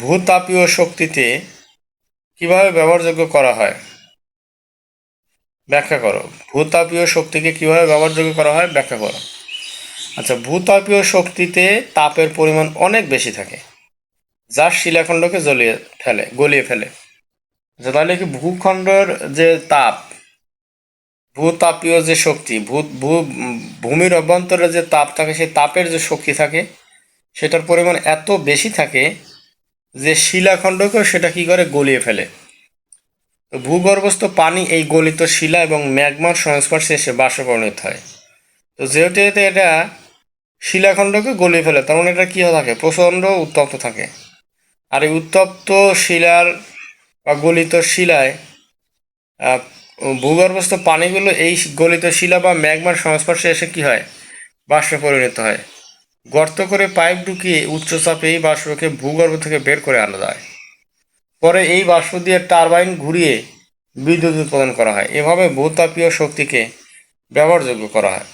ভূতাপীয় শক্তিতে কীভাবে ব্যবহারযোগ্য করা হয়? ব্যাখ্যা করো। ভূতাপীয় শক্তিকে কীভাবে ব্যবহারযোগ্য করা হয়? ব্যাখ্যা করো। আচ্ছা ভূতাপীয় শক্তিতে তাপের পরিমাণ অনেক বেশি থাকে, যা শিলাখণ্ডকে জ্বলিয়ে ফেলে, গলিয়ে ফেলে। আচ্ছা তাহলে কি ভূখণ্ডের যে তাপ, ভূতাপীয় যে শক্তি, ভূ ভূ, ভূমির অভ্যন্তরে যে তাপ থাকে, সেই তাপের যে শক্তি থাকে, সেটার পরিমাণ এত বেশি থাকে যে শিলাখণ্ডকেও সেটা কি করে গলিয়ে ফেলে? তো ভূগর্ভস্থ পানি এই গলিত শিলা এবং ম্যাগমার সংস্পর্শে এসে বাষ্পে পরিণত হয়। তো যেহেতু এতে এটা শিলাখণ্ডকে গলিয়ে ফেলে, তার মানে এটা কী থাকে? প্রচণ্ড উত্তপ্ত থাকে। আর এই উত্তপ্ত শিলার বা গলিত শিলায় ভূগর্ভস্থ পানিগুলো এই গলিত শিলা বা ম্যাগমার সংস্পর্শে এসে কি হয়? বাষ্পে পরিণত হয়। গর্ত করে পাইপ ঢুকিয়ে উচ্চচাপে এই বাষ্পকে ভূগর্ভ থেকে বের করে আনা যায়। পরে এই বাষ্প দিয়ে টারবাইন ঘুরিয়ে বিদ্যুৎ উৎপাদন করা হয়। এভাবে ভূতাপীয় শক্তিকে ব্যবহারযোগ্য করা হয়।